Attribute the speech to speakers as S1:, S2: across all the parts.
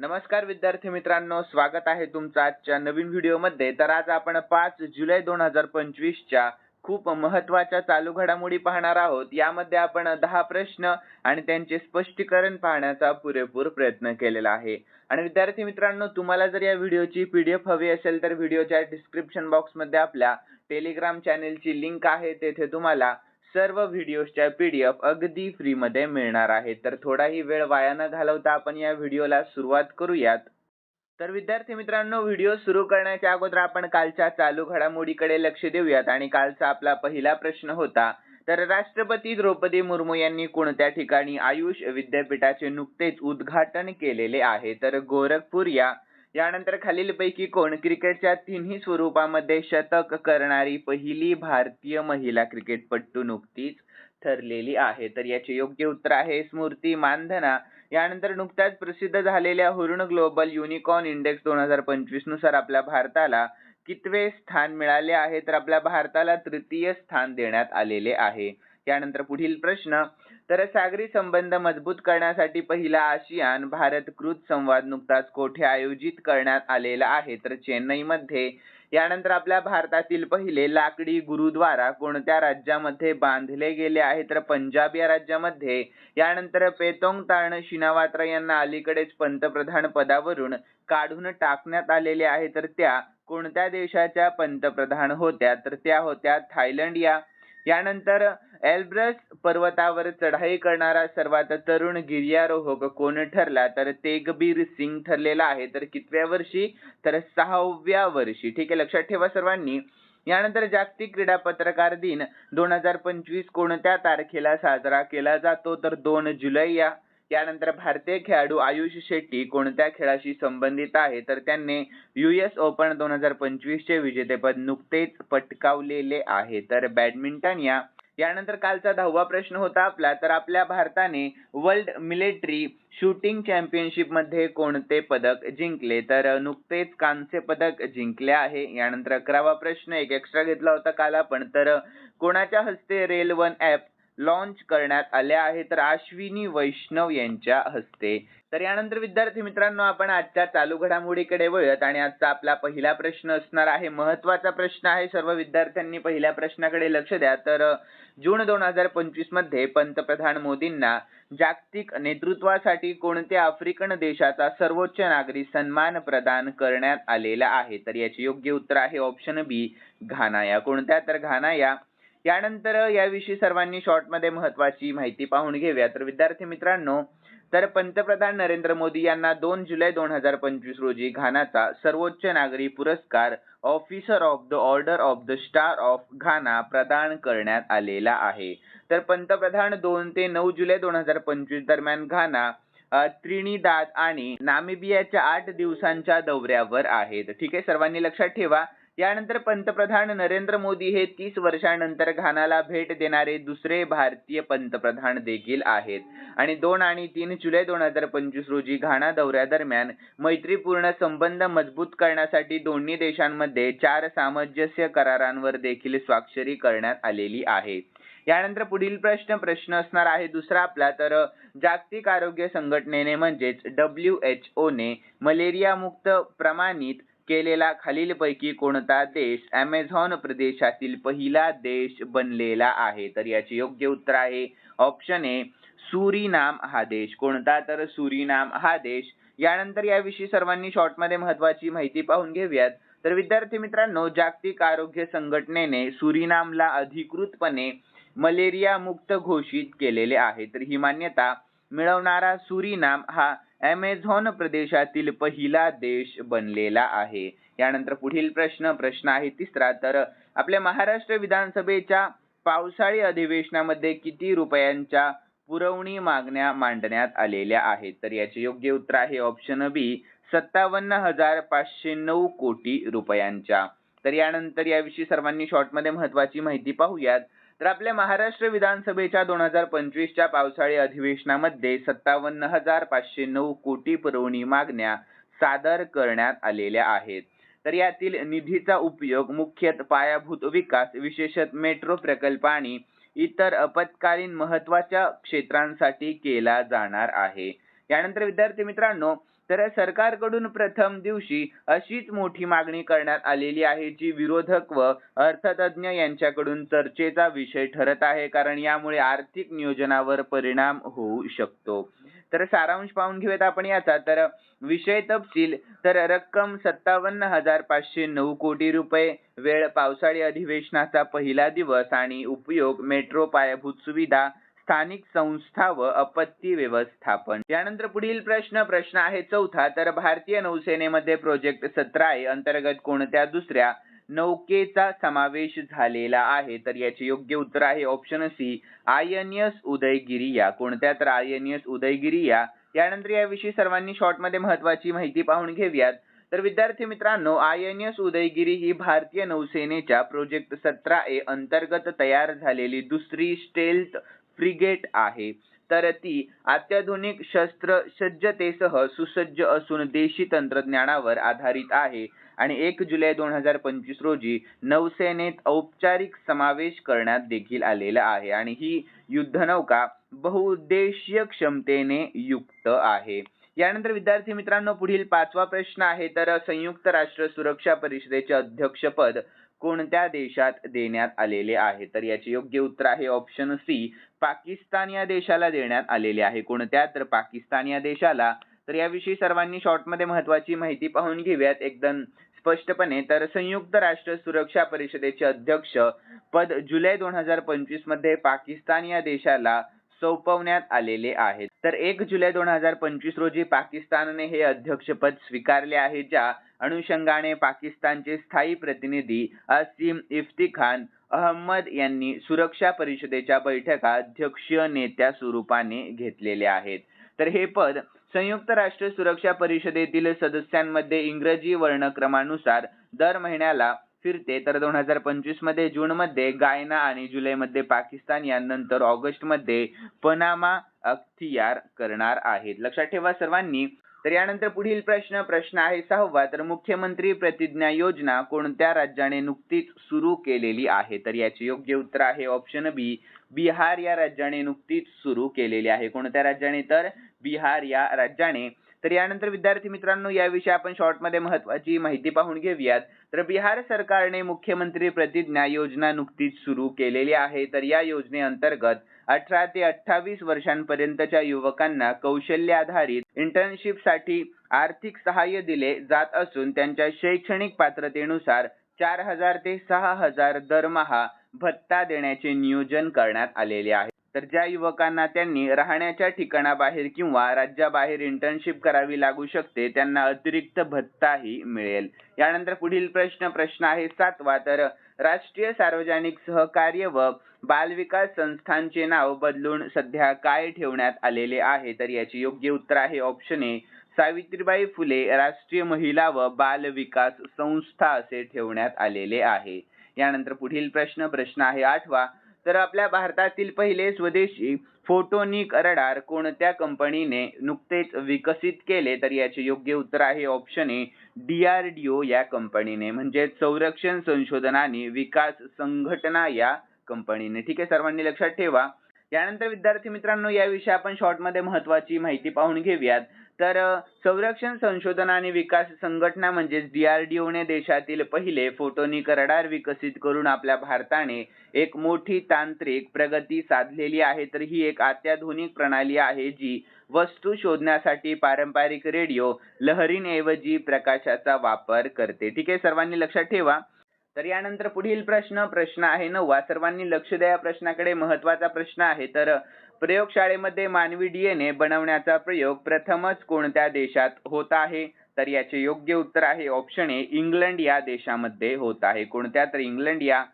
S1: नमस्कार विद्यार्थी मित्रांनो स्वागत आहे तुमचं आजच्या नवीन व्हिडिओमध्ये. तर आज आपण पाच जुलै दोन हजार पंचवीसच्या खूप महत्त्वाच्या चालू घडामोडी पाहणार आहोत. यामध्ये आपण दहा प्रश्न आणि त्यांचे स्पष्टीकरण पाहण्याचा पुरेपूर प्रयत्न केलेला आहे. आणि विद्यार्थी मित्रांनो तुम्हाला जर या व्हिडिओची पीडीएफ हवी असेल तर व्हिडिओच्या डिस्क्रिप्शन बॉक्समध्ये आपल्या टेलिग्राम चॅनेलची लिंक आहे. तेथे तुम्हाला सर्व व्हिडिओच्या पीडीएफ अगदी फ्रीमध्ये मिळणार आहे. तर थोडाही वेळ वाया न घालवता आपण या व्हिडिओला सुरुवात करूयात. तर विद्यार्थी मित्रांनो व्हिडिओ सुरू करण्याच्या अगोदर आपण कालच्या चालू घडामोडीकडे लक्ष देऊयात. आणि कालचा आपला पहिला प्रश्न होता तर राष्ट्रपती द्रौपदी मुर्मू यांनी कोणत्या ठिकाणी आयुष विद्यापीठाचे नुकतेच उद्घाटन केलेले आहे? तर गोरखपूर या यानंतर खालीलपैकी कोण? क्रिकेटच्या तिन्ही स्वरूपामध्ये शतक करणारी पहिली भारतीय महिला क्रिकेटपटू नुकतीच ठरलेली आहे. तर याचे योग्य उत्तर आहे स्मृती मानधना. यानंतर नुकत्याच प्रसिद्ध झालेल्या हुरुण ग्लोबल युनिकॉर्न इंडेक्स दोन हजार पंचवीसनुसार आपल्या भारताला कितवे स्थान मिळाले आहे? तर आपल्या भारताला तृतीय स्थान देण्यात आलेले आहे. यानंतर पुढील प्रश्न तर सागरी संबंध मजबूत करण्यासाठी पहिला आशियान भारत कृत संवाद नुकताच कोठे आयोजित करण्यात आलेला आहे? तर चेन्नईमध्ये. यानंतर आपल्या भारतातील पहिले लाकडी गुरुद्वारा कोणत्या राज्यामध्ये बांधले गेले आहे? तर पंजाब या राज्यामध्ये. यानंतर पेतोंग ताण शिनावात्रा यांना अलीकडेच पंतप्रधान पदावरून काढून टाकण्यात आलेले आहे. तर त्या कोणत्या देशाच्या पंतप्रधान होत्या? तर त्या होत्या थायलंड या यानंतर एल्ब्रस पर्वतावर चढाई करणारा सर्वात तरुण गिर्यारोहक कोण ठरला? तर तेगबीर सिंग ठरलेला आहे. तर कितव्या वर्षी? तर सहाव्या वर्षी. ठीक आहे लक्षात ठेवा सर्वांनी. यानंतर जागतिक क्रीडा पत्रकार दिन दोन हजार पंचवीस कोणत्या तारखेला साजरा केला जातो? तर दोन जुलै या यानंतर भारतीय खेळाडू आयुष शेट्टी कोणत्या खेळाशी संबंधित आहे? तर त्यांनी युएस ओपन दोन हजार पंचवीस चे विजेतेपद नुकतेच पटकावलेले आहे. तर बॅडमिंटन या यानंतर कालचा दहावा प्रश्न होता आपला. तर आपल्या भारताने वर्ल्ड मिलिटरी शूटिंग चॅम्पियनशिपमध्ये कोणते पदक जिंकले? तर नुकतेच कांस्य पदक जिंकले आहे. यानंतर अकरावा प्रश्न एक एक्स्ट्रा घेतला होता काल आपण. तर कोणाच्या हस्ते रेल वन ऍप लॉन्च करण्यात आल्या आहे. तर अश्विनी वैष्णव यांच्या हस्ते. तर यानंतर विद्यार्थी मित्रांनो आपण आजच्या चालू घडामोडीकडे वळूयात. आणि आजचा आपला पहिला प्रश्न असणार आहे. महत्त्वाचा प्रश्न आहे. सर्व विद्यार्थ्यांनी पहिल्या प्रश्नाकडे लक्ष द्या. तर जून दोन हजार पंचवीसमध्ये पंतप्रधान मोदींना जागतिक नेतृत्वासाठी कोणत्या आफ्रिकन देशाचा सर्वोच्च नागरी सन्मान प्रदान करण्यात आलेला आहे? तर याचे योग्य उत्तर आहे ऑप्शन बी घाना या. कोणत्या? तर घाना या. यानंतर याविषयी सर्वांनी शॉर्टमध्ये महत्वाची माहिती पाहून घेऊया तर विद्यार्थी मित्रांनो तर पंतप्रधान नरेंद्र मोदी यांना दोन जुलै दोन हजार पंचवीस रोजी घानाचा सर्वोच्च नागरी पुरस्कार officer of the order of the star of Ghana प्रदान करण्यात आलेला आहे. तर पंतप्रधान दोन ते नऊ जुलै दोन हजार पंचवीस दरम्यान घाना त्रिणीदाद आणि नामिबियाच्या आठ दिवसांच्या दौऱ्यावर आहेत. ठीक आहे? सर्वांनी लक्षात ठेवा. यानंतर पंतप्रधान नरेंद्र मोदी हे तीस वर्षानंतर घानाला भेट देणारे दुसरे भारतीय पंतप्रधान देखील आहेत. आणि दोन आणि तीन जुलै दोन हजार पंचवीस रोजी घाना दौऱ्यादरम्यान मैत्रीपूर्ण संबंध मजबूत करण्यासाठी दोन्ही देशांमध्ये चार सामंजस्य करारांवर देखील स्वाक्षरी करण्यात आलेली आहे. यानंतर पुढील प्रश्न प्रश्न असणार आहे दुसरा आपला. तर जागतिक आरोग्य संघटनेने म्हणजेच डब्ल्यू एच ओ ने मलेरिया मुक्त प्रमाणित केलेला खालीलपैकी कोणता देश अमेझॉन प्रदेशातील पहिला देश बनलेला आहे? तर याचे योग्य उत्तर आहे ऑप्शन ए सुरीनाम हा देश. कोणता? तर सुरीनाम हा देश. यानंतर याविषयी सर्वांनी शॉर्टमध्ये महत्वाची माहिती पाहून घेऊयात. तर विद्यार्थी मित्रांनो जागतिक आरोग्य संघटनेने सुरीनामला अधिकृतपणे मलेरिया मुक्त घोषित केलेले आहे. तर ही मान्यता मिळवणारा सुरीनाम हा ॲमेझॉन प्रदेशातील पहिला देश बनलेला आहे. यानंतर पुढील प्रश्न प्रश्न आहे तिसरा. तर आपल्या महाराष्ट्र विधानसभेच्या पावसाळी अधिवेशनामध्ये किती रुपयांच्या पुरवणी मागण्या मांडण्यात आलेल्या आहेत? तर याचे योग्य उत्तर आहे ऑप्शन बी सत्तावन्न हजार पाचशे नऊ कोटी रुपयांच्या. तर यानंतर याविषयी सर्वांनी शॉर्टमध्ये महत्वाची माहिती पाहूयात. तर आपल्या महाराष्ट्र विधानसभेच्या दोन हजार पंचवीसच्या पावसाळी अधिवेशनामध्ये सत्तावन्न हजार पाचशे नऊ कोटी पुरवणी मागण्या सादर करण्यात आलेल्या आहेत. तर यातील निधीचा उपयोग मुख्यतः पायाभूत विकास विशेषत मेट्रो प्रकल्प आणि इतर आपत्कालीन महत्त्वाच्या क्षेत्रांसाठी केला जाणार आहे. यानंतर विद्यार्थी मित्रांनो तर सरकारकडून प्रथम दिवशी अशीच मोठी मागणी करण्यात आलेली आहे जी विरोधक व अर्थतज्ञ यांच्याकडून चर्चेचा विषय ठरत आहे कारण यामुळे आर्थिक नियोजनावर परिणाम होऊ शकतो. तर सारांश पाहून घेऊयात आपण याचा. तर विषय तपशील तर रक्कम सत्तावन्न हजार पाचशे नऊ कोटी रुपये वेळ पावसाळी अधिवेशनाचा पहिला दिवस आणि उपयोग मेट्रो पायाभूत सुविधा स्थानिक संस्था व आपत्ती व्यवस्थापन. यानंतर पुढील प्रश्न प्रश्न आहे चौथा. तर भारतीय नौसेनेमध्ये प्रोजेक्ट सतरा अंतर्गत कोणत्या दुसऱ्या नौकेचा समावेश झालेला आहे? तर याचे योग्य उत्तर आहे option C I N S Udaygiri या. कोणत्या तर आय एन एस उदयगिरी या? यानंतर याविषयी सर्वांनी शॉर्टमध्ये महत्वाची माहिती पाहून घेऊयात. तर विद्यार्थी मित्रांनो आय एन एस उदयगिरी ही भारतीय नौसेनेच्या प्रोजेक्ट सतरा ए अंतर्गत तयार झालेली दुसरी स्टेल्थ फ्रिगेट आहे. तर ती अत्याधुनिक शस्त्र सज्जतेसह सुसज्ज असून देशी तंत्रज्ञानावर आधारित आहे. आणि एक जुलै दोन हजार पंचवीस रोजी नौसेनेत औपचारिक समावेश करण्यात देखील आलेला आहे. आणि ही युद्धनौका बहुउद्देशीय क्षमतेने युक्त आहे. यानंतर विद्यार्थी मित्रांनो पुढील पाचवा प्रश्न आहे. तर संयुक्त राष्ट्र सुरक्षा परिषदेचे अध्यक्षपद कोणत्या देशात देण्यात आलेले आहे? तर याचे योग्य उत्तर आहे ऑप्शन सी पाकिस्तान या देशाला देण्यात आलेले आहे. कोणत्या? तर पाकिस्तान या देशाला. तर याविषयी सर्वांनी शॉर्टमध्ये महत्वाची माहिती पाहून घेऊयात. एकदम स्पष्टपणे. तर संयुक्त राष्ट्र सुरक्षा परिषदेचे अध्यक्ष पद जुलै दोन हजार पंचवीसमध्ये पाकिस्तान या देशाला सोपवण्यात आलेले आहे तर एक जुलै दोन हजार पंचवीस रोजी पाकिस्तानने हे अध्यक्षपद स्वीकारले आहे ज्या अनुषंगाने पाकिस्तानचे स्थायी प्रतिनिधी असीम इफ्तिखान अहमद यांनी सुरक्षा परिषदेच्या बैठका अध्यक्षीय नेत्या स्वरूपाने घेतलेले आहेत. तर हे पद संयुक्त राष्ट्र सुरक्षा परिषदेतील सदस्यांमध्ये इंग्रजी वर्णक्रमानुसार दर महिन्याला फिरते. तर दोन हजार पंचवीसमध्ये जून मध्ये गायना आणि जुलैमध्ये पाकिस्तान यानंतर ऑगस्टमध्ये पनामा अख्तियार करणार आहेत. लक्षात ठेवा सर्वांनी तर यानंतर पुढील प्रश्न प्रश्न आहे सहावा. तर मुख्यमंत्री प्रतिज्ञा योजना कोणत्या राज्याने नुकतीच सुरू केलेली आहे? तर याचे योग्य उत्तर आहे ऑप्शन बी बिहार या राज्याने नुकतीच सुरू केलेली आहे. कोणत्या राज्याने? तर बिहार या राज्याने. तर यानंतर विद्यार्थी मित्रांनो याविषयी आपण शॉर्टमध्ये महत्वाची माहिती पाहून घेऊयात. तर बिहार सरकारने मुख्यमंत्री प्रतिज्ञा योजना नुकतीच सुरू केलेली आहे. तर या योजनेअंतर्गत अठरा ते अठ्ठावीस वर्षांपर्यंतच्या युवकांना कौशल्य आधारित इंटर्नशिपसाठी आर्थिक सहाय्य दिले जात असून त्यांच्या शैक्षणिक पात्रतेनुसार चार हजार ते सहा हजार दरमहा भत्ता देण्याचे नियोजन करण्यात आलेले आहे. तर ज्या युवकांना त्यांनी राहण्याच्या ठिकाणाबाहेर किंवा राज्याबाहेर इंटर्नशिप करावी लागू शकते त्यांना अतिरिक्त भत्ताही मिळेल. यानंतर पुढील प्रश्न प्रश्न आहे सातवा. तर राष्ट्रीय सार्वजनिक सहकार्य व बालविकास संस्थांचे नाव बदलून सध्या काय ठेवण्यात आलेले आहे? तर याचे योग्य उत्तर आहे ऑप्शन ए सावित्रीबाई फुले राष्ट्रीय महिला व बाल विकास संस्था असे ठेवण्यात आलेले आहे. यानंतर पुढील प्रश्न प्रश्न आहे आठवा. तर आपल्या भारतातील पहिले स्वदेशी फोटोनिक रडार कोणत्या कंपनीने नुकतेच विकसित केले? तर याचे योग्य उत्तर आहे option A D R D O या कंपनीने म्हणजे संरक्षण संशोधन आणि विकास संघटना या कंपनीने ठीक आहे सर्वांनी लक्षात ठेवा. यानंतर विद्यार्थी मित्रांनो याविषयी आपण शॉर्टमध्ये महत्वाची माहिती पाहून घेऊयात. तर संरक्षण संशोधन आणि विकास संघटना म्हणजेच डीआरडीओने देशातील पहिले फोटोनिक रडार विकसित करून आपल्या भारताने एक मोठी तांत्रिक प्रगती साधलेली आहे. तर ही एक अत्याधुनिक प्रणाली आहे जी वस्तू शोधण्यासाठी पारंपरिक रेडिओ लहरींऐवजी प्रकाशाचा वापर करते. ठीक आहे? सर्वांनी लक्षात ठेवा. तर यानंतर पुढील प्रश्न प्रश्न आहे नववा. सर्वांनी लक्ष द्या या प्रश्नाकडे महत्त्वाचा प्रश्न आहे. तर प्रयोगशाळेमध्ये मानवी डीएनए बनवण्याचा प्रयोग प्रथमच कोणत्या देशात होत आहे? तर याचे योग्य उत्तर आहे ऑप्शन ए इंग्लंड या देशामध्ये होत आहे. कोणत्या? तर इंग्लंड या.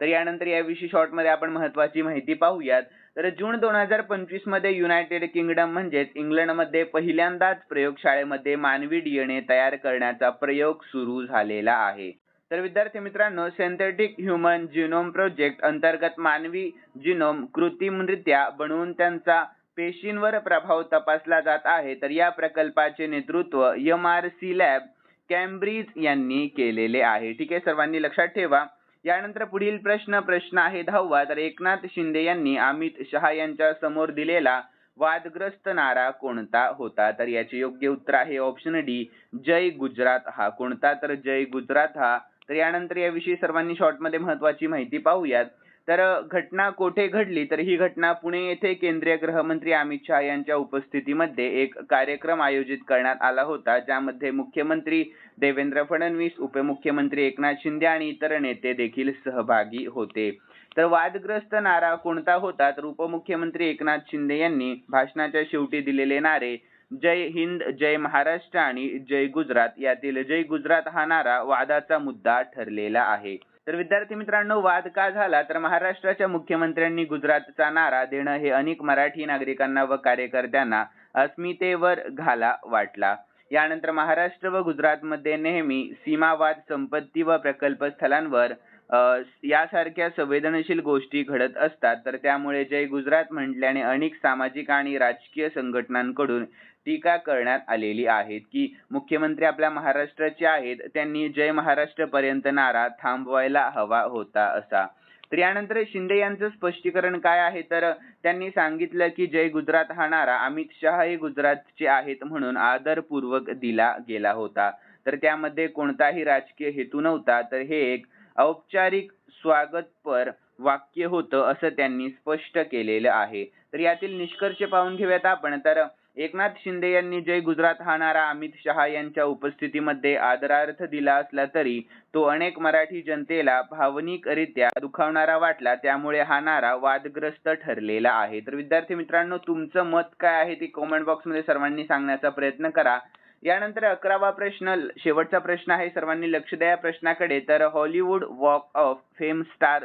S1: तर यानंतर याविषयी शॉर्टमध्ये आपण महत्वाची माहिती पाहूयात. तर जून दोन हजार पंचवीसमध्ये युनायटेड किंगडम म्हणजेच इंग्लंडमध्ये पहिल्यांदाच प्रयोगशाळेमध्ये मानवी डीएनए तयार करण्याचा प्रयोग सुरू झालेला आहे. तर विद्यार्थी मित्रांनो सिंथेटिक ह्युमन जिनोम प्रोजेक्ट अंतर्गत मानवी जिनोम कृत्रिमरित्या बनवून त्यांचा पेशींवर प्रभाव तपासला जात आहे. तर या प्रकल्पाचे नेतृत्व M R C lab Cambridge यांनी केलेले आहे. ठीक आहे सर्वांनी लक्षात ठेवा. यानंतर पुढील प्रश्न प्रश्न आहे दहावा. तर एकनाथ शिंदे यांनी अमित शहा यांच्या समोर दिलेला वादग्रस्त नारा कोणता होता? तर याचे योग्य उत्तर आहे ऑप्शन डी जय गुजरात हा. कोणता? तर जय गुजरात हा तर यानंतर याविषयी सर्वांनी शॉर्टमध्ये महत्वाची माहिती पाहूयात. तर घटना कोठे घडली? तर ही घटना पुणे येथे केंद्रीय गृहमंत्री अमित शहा यांच्या उपस्थितीमध्ये एक कार्यक्रम आयोजित करण्यात आला होता ज्यामध्ये मुख्यमंत्री देवेंद्र फडणवीस उपमुख्यमंत्री एकनाथ शिंदे आणि इतर नेते देखील सहभागी होते. तर वादग्रस्त नारा कोणता होता? तर उपमुख्यमंत्री एकनाथ शिंदे यांनी भाषणाच्या शेवटी दिलेले नारे जय हिंद जय महाराष्ट्र आणि जय गुजरात यातील जय गुजरात हा नारा वादाचा मुद्दा ठरलेला आहे. तर विद्यार्थी मित्रांनो वाद का झाला? तर महाराष्ट्राच्या मुख्यमंत्र्यांनी गुजरातचा नारा देणं हे अनेक मराठी नागरिकांना व कार्यकर्त्यांना अस्मितेवर घाला वाटला. यानंतर महाराष्ट्र व गुजरातमध्ये नेहमी सीमावाद संपत्ती व प्रकल्प स्थलांवर यासारख्या संवेदनशील गोष्टी घडत असतात तर त्यामुळे जय गुजरात म्हटल्याने अनेक सामाजिक आणि राजकीय संघटनांकडून टीका करण्यात आलेली आहेत की मुख्यमंत्री आपल्या महाराष्ट्राचे आहेत त्यांनी जय महाराष्ट्र पर्यंत नारा थांबवायला हवा होता असा. तर यानंतर शिंदे यांचं स्पष्टीकरण काय आहे? तर त्यांनी सांगितलं की जय गुजरात हा नारा अमित शहा हे गुजरातचे आहेत म्हणून आदरपूर्वक दिला गेला होता. तर त्यामध्ये कोणताही राजकीय हेतू नव्हता तर हे एक औपचारिक स्वागतपर वाक्य होतं असं त्यांनी स्पष्ट केलेलं आहे. तर यातील निष्कर्ष पाहून घेऊयात आपण. तर एकनाथ शिंदे यांनी जय गुजरात हा नारा अमित शहा यांच्या उपस्थितीमध्ये आदरार्थ दिला असला तरी तो अनेक मराठी जनतेला भावनिकरित्या दुखावणारा वाटला. त्यामुळे हा नारा वादग्रस्त ठरलेला आहे. तर विद्यार्थी मित्रांनो तुमचं मत काय आहे ते कॉमेंट बॉक्समध्ये सर्वांनी सांगण्याचा प्रयत्न करा. यानंतर अकरावा प्रश्न शेवटचा प्रश्न आहे. सर्वांनी लक्ष द्या या प्रश्नाकडे. तर Hollywood walk of fame star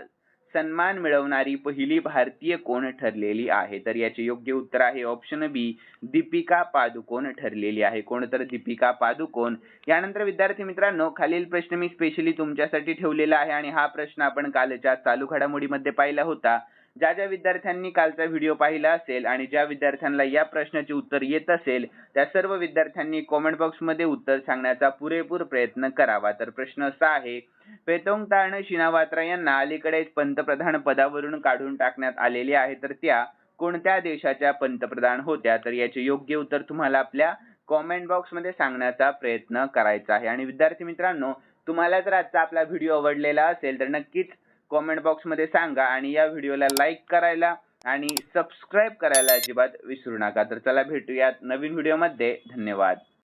S1: सन्मान मिळवणारी पहिली भारतीय कोण ठरलेली आहे? तर याचे योग्य उत्तर आहे ऑप्शन बी दीपिका पादुकोण ठरलेली आहे. कोण तर दीपिका पादुकोण. यानंतर विद्यार्थी मित्रांनो खालील प्रश्न मी स्पेशली तुमच्यासाठी ठेवलेला आहे आणि हा प्रश्न आपण कालच्या चालू घडामोडीमध्ये पाहिला होता. ज्या ज्या विद्यार्थ्यांनी कालचा व्हिडिओ पाहिला असेल आणि ज्या विद्यार्थ्यांना या प्रश्नाचे उत्तर येत असेल त्या सर्व विद्यार्थ्यांनी कॉमेंट बॉक्समध्ये उत्तर सांगण्याचा पुरेपूर प्रयत्न करावा. तर प्रश्न असा आहे पेतोंग तारण शिनावात्रा यांना अलीकडेच पंतप्रधान पदावरून काढून टाकण्यात आलेले आहे तर त्या कोणत्या देशाच्या पंतप्रधान होत्या? तर याचे योग्य उत्तर तुम्हाला आपल्या कॉमेंट बॉक्समध्ये सांगण्याचा प्रयत्न करायचा आहे. आणि विद्यार्थी मित्रांनो तुम्हाला जर आजचा आपला व्हिडिओ आवडलेला असेल तर नक्कीच कॉमेंट बॉक्समध्ये सांगा आणि या व्हिडिओला लाईक करायला आणि सबस्क्राईब करायला अजिबात विसरू नका. तर चला भेटूयात नवीन व्हिडिओमध्ये धन्यवाद.